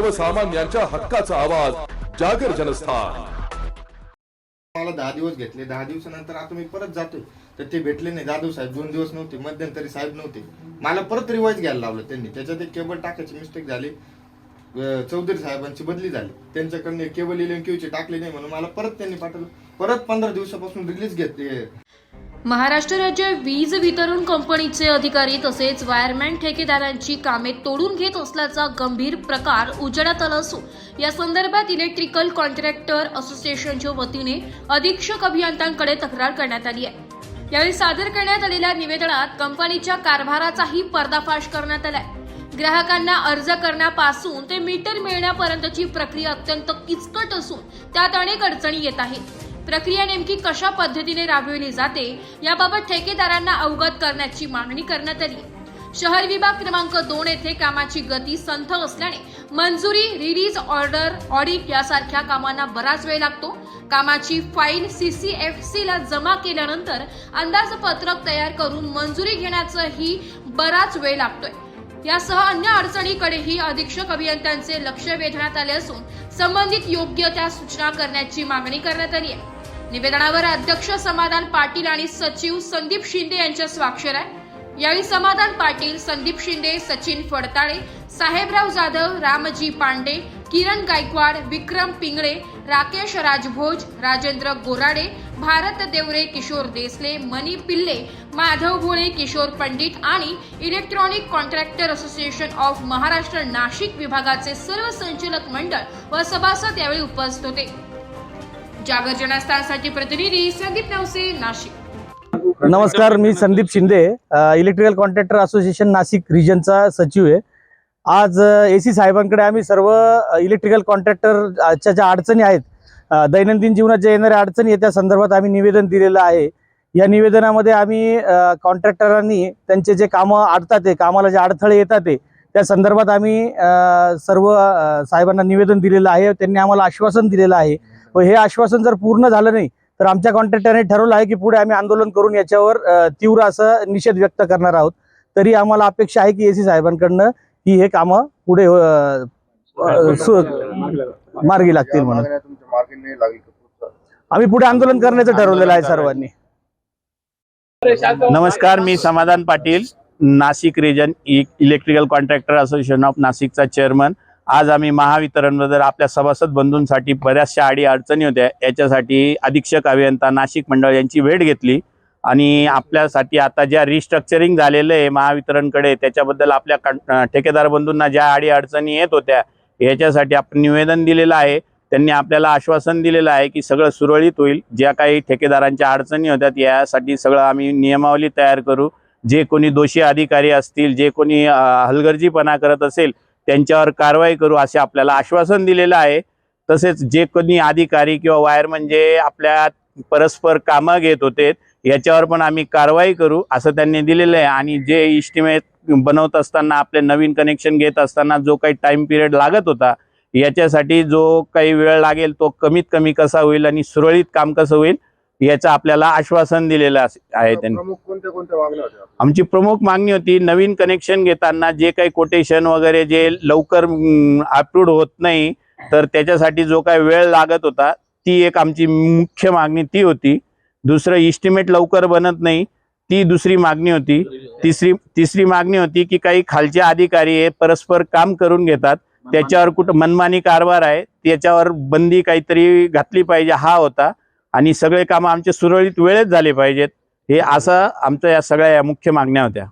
सर्वसामान्यांच्या हक्काचा आवाज जागर जनस्थान. मला दहा दिवस घेतले. दहा दिवसानंतर आता मी परत जातोय. तर ते भेटले नाही. जाधव साहेब दोन दिवस नव्हते. मध्यंतरी साहेब नव्हते. मला परत रिवाईज घ्यायला लावलं त्यांनी. त्याच्यात एक केबल टाकायची मिस्टेक झाली. चौधरी साहेबांची बदली झाली. त्यांच्याकडनं केबल इलेवन ची टाकले नाही म्हणून मला परत त्यांनी पाठवलं. परत पंधरा दिवसापासून रिलीज घेतली. महाराष्ट्र राज्य वीज वितरण कंपनीचे अधिकारी तसेच वायरमॅन ठेकेदारांची कामे तोडून घेत असल्याचा गंभीर प्रकार उजेडात आला असून या संदर्भात इलेक्ट्रिकल कॉन्ट्रॅक्टर असोसिएशनच्या वतीने अधीक्षक अभियंत्यांकडे तक्रार करण्यात आली आहे. यावेळी सादर करण्यात आलेल्या निवेदनात कंपनीच्या कारभाराचाही पर्दाफाश करण्यात आलाय. ग्राहकांना अर्ज करण्यापासून ते मीटर मिळण्यापर्यंतची प्रक्रिया अत्यंत किचकट असून त्यात अनेक अडचणी येत आहेत. प्रक्रिया नेमकी कशा पद्धतीने राबविली जाते याबाबत ठेकेदारांना अवगत करण्याची मागणी करण्यात आली. शहर विभाग क्रमांक दोन येथे कामाची गती संथ असल्याने मंजुरी रिलीज ऑर्डर ऑडिट यासारख्या कामांना बराच वेळ लागतो. कामाची फाईल सीसीएफसी ला जमा केल्यानंतर अंदाजपत्रक तयार करून मंजुरी घेण्याचाही बराच वेळ लागतोय. यासह अन्य अडचणीकडेही अधीक्षक अभियंत्यांचे लक्ष वेधण्यात आले असून संबंधित योग्य त्या सूचना करण्याची मागणी करण्यात आली आहे. निवेदनावर अध्यक्ष समाधान पाटील आणि सचिव संदीप शिंदे यांच्या स्वाक्षर आहे यावेळी समाधान पाटील संदीप शिंदे सचिन फडताळे साहेबराव जाधव रामजी पांडे किरण गायकवाड विक्रम पिंगळे राकेश राजभोज राजेंद्र गोराडे भारत देवरे किशोर देसले मनी पिल्ले माधव भोळे किशोर पंडित आणि electronic contractor association of Maharashtra Nashik विभागाचे सर्व संचालक मंडळ व सभासद यावेळी उपस्थित होते. जागर जनस्थानसाठी प्रतिनिधी संदीप नवसे नाशिक. नमस्कार मी Sandeep Shinde. Electrical contractor association Nashik रिजनचा सचिव आहे. आज ए सी साहेबांकडे आम्ही सर्व इलेक्ट्रिकल इलेक्ट्रिकल कॉन्ट्रॅक्टरच्या ज्या अडचणी आहेत दैनंदिन जीवनात ज्या येणाऱ्या अडचणी आहेत त्या संदर्भात आम्ही निवेदन दिलेलं आहे. या निवेदनामध्ये आम्ही कॉन्ट्रॅक्टरांनी त्यांचे जे कामं अडतात ते कामाला जे अडथळे येतात ते त्या संदर्भात आम्ही सर्व साहेबांना निवेदन दिलेलं आहे. त्यांनी आम्हाला आश्वासन दिलेलं आहे. व हे आश्वासन जर पूर्ण झालं नाही तर आमच्या कॉन्ट्रॅक्टरने ठरवलं आहे की पुढे आम्ही आंदोलन करून याच्यावर तीव्र असं निषेध व्यक्त करणार आहोत. तरी आम्हाला अपेक्षा आहे की एसी साहेबांकडनं ही हे कामं पुढे मार्गी लागतील म्हणून. आम्ही पुढे आंदोलन करण्याचं ठरवलेलं आहे सर्वांनी. नमस्कार मी Samadhan Patil Nashik region electrical contractor association of नाशिकचा चेअरमन आज आम्ही महावितरणबद्दल आपल्या सभासद बंधूंसाठी बऱ्याचशा आडी अडचणी होत्या याच्यासाठी अधीक्षक अभियंता नाशिक मंडळ यांची भेट घेतली. आणि आपल्यासाठी आता ज्या रिस्ट्रक्चरिंग झालेलं आहे महावितरणकडे त्याच्याबद्दल आपल्या कं- ठेकेदार बंधूंना ज्या आडी अडचणी येत होत्या याच्यासाठी आपण निवेदन दिलेलं आहे. त्यांनी आपल्याला आश्वासन दिलेलं आहे की सगळं सुरळीत होईल. ज्या काही ठेकेदारांच्या अडचणी होत्या यासाठी सगळं आम्ही नियमावली तयार करू. जे कोणी दोषी अधिकारी असतील जे कोणी हलगर्जीपणा करत असेल त्यांच्यावर कारवाई करू असे आपल्याला आश्वासन दिलेलं आहे. तसेच जे कोणी अधिकारी किंवा वायर म्हणजे आपल्या परस्पर कामं घेत होते याच्यावर पण आम्ही कारवाई करू असं त्यांनी दिलेलं आहे. आणि जे इस्टिमेट बनवत असताना आपले नवीन कनेक्शन घेत असताना जो काही टाईम पिरियड लागत होता याच्यासाठी जो काही वेळ लागेल तो कमीत कमी कसा होईल आणि सुरळीत काम कसं होईल याचं आपल्याला आश्वासन दिलेलं आहे त्यांनी. आमची प्रमुख मागणी होती नवीन कनेक्शन घेताना जे काही कोटेशन वगैरे जे लवकर अप्रूव्ड होत नाही तर त्याच्यासाठी जो काही वेळ लागत होता ती एक आमची मुख्य मागणी ती होती. दुसरं इस्टिमेट लवकर बनत नाही ती दुसरी मागणी होती. तिसरी तिसरी मागणी होती की काही खालचे अधिकारी हे परस्पर काम करून घेतात. त्याच्यावर कुठं मनमानी कारभार आहे त्याच्यावर बंदी काहीतरी घातली पाहिजे हा होता. आणि सगळे कामं आमचे सुरळीत वेळेत झाले पाहिजेत. हे असं आमच्या या सगळ्या या मुख्य मागण्या होत्या.